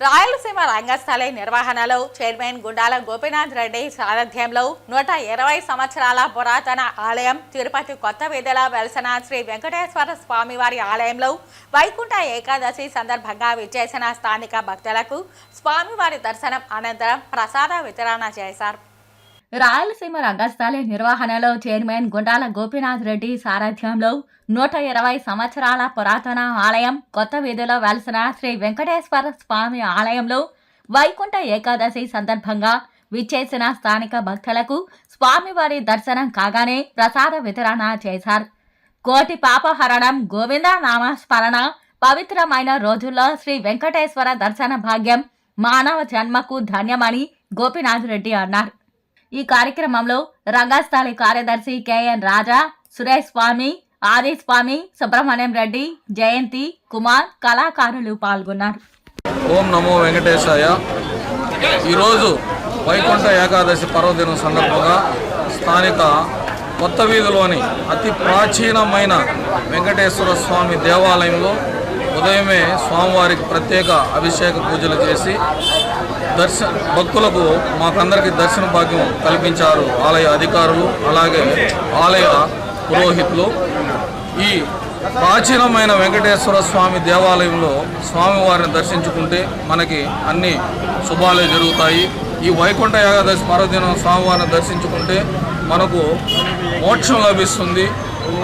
రాయలసీమ రంగస్థలి నిర్వహణలో చైర్మన్ గుండాల గోపీనాథ్ రెడ్డి సారథ్యంలో నూట ఇరవై సంవత్సరాల పురాతన ఆలయం తిరుపతి కొత్త వీధిలో వెలసిన శ్రీ వెంకటేశ్వర స్వామివారి ఆలయంలో వైకుంఠ ఏకాదశి సందర్భంగా విచ్చేసిన స్థానిక భక్తులకు స్వామివారి దర్శనం అనంతరం ప్రసాద వితరణ చేశారు. రాయలసీమ రంగస్థలి నిర్వహణలో చైర్మన్ గుండాల గోపీనాథ్ రెడ్డి సారథ్యంలో నూట ఇరవై సంవత్సరాల పురాతన ఆలయం కొత్త వీధిలో వెలసిన శ్రీ వెంకటేశ్వర స్వామి ఆలయంలో వైకుంఠ ఏకాదశి సందర్భంగా విచ్చేసిన స్థానిక భక్తులకు స్వామివారి దర్శనం కాగానే ప్రసాద వితరణ చేశారు. కోటి పాపహరణం గోవింద నామస్మరణ పవిత్రమైన రోజుల్లో శ్రీ వెంకటేశ్వర దర్శన భాగ్యం మానవ జన్మకు ధన్యమని గోపీనాథ్ రెడ్డి అన్నారు. ఈ కార్యక్రమంలో రంగస్థలి కార్యదర్శి కెఎన్ రాజా సురేష్ స్వామి ఆది స్వామి సుబ్రహ్మణ్యం రెడ్డి జయంతి కుమార్ కళాకారులు పాల్గొన్నారు. ఓం నమో వెంకటేశాయ. ఈరోజు వైకుంఠ ఏకాదశి పర్వదినం సందర్భంగా స్థానిక కొత్త వీధిలోని అతి ప్రాచీనమైన వెంకటేశ్వర స్వామి దేవాలయంలో ఉదయమే స్వామివారికి ప్రత్యేక అభిషేక పూజలు చేసి దర్శ భక్తులకు మాకందరికీ దర్శన భాగ్యం కల్పించారు ఆలయ అధికారులు అలాగే ఆలయ పురోహితులు. ఈ ప్రాచీనమైన వెంకటేశ్వర స్వామి దేవాలయంలో స్వామివారిని దర్శించుకుంటే మనకి అన్ని శుభాలే జరుగుతాయి. ఈ వైకుంఠ ఏకాదశి పర్వదినం స్వామివారిని దర్శించుకుంటే మనకు మోక్షం లభిస్తుంది.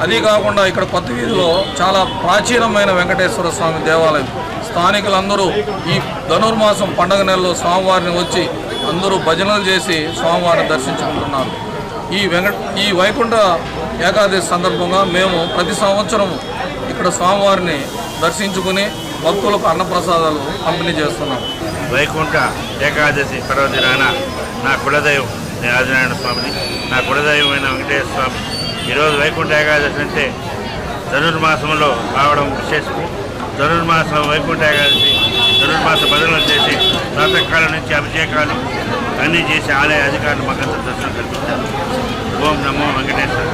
అదీ కాకుండా ఇక్కడ కొత్త వీధిలో చాలా ప్రాచీనమైన వెంకటేశ్వర స్వామి దేవాలయం. స్థానికులందరూ ఈ ధనుర్మాసం పండగ నెలలో స్వామివారిని వచ్చి అందరూ భజనలు చేసి స్వామివారిని దర్శించుకుంటున్నారు. ఈ వెంకట ఈ వైకుంఠ ఏకాదశి సందర్భంగా మేము ప్రతి సంవత్సరం ఇక్కడ స్వామివారిని దర్శించుకుని భక్తులకు అన్నప్రసాదాలు పంపిణీ చేస్తున్నాం. వైకుంఠ ఏకాదశి పర్వదినాన నా కులదైవం ఆదినారాయణ స్వామిని నా కులదైవమైన వెంకటేశ్వర స్వామి. ఈరోజు వైకుంఠ ఏకాదశి అంటే ధనుర్మాసంలో రావడం విశేషము. ధనుర్మాసం వైకుంఠ ఏకాదశి ధనుర్మాస బదులను చేసి ప్రాతకాలం నుంచి అభిషేకాలు అన్నీ చేసి ఆలయ అధికారులు మాకంత దర్శనం కల్పించారు ఓం నమో వెంకటేశ్వర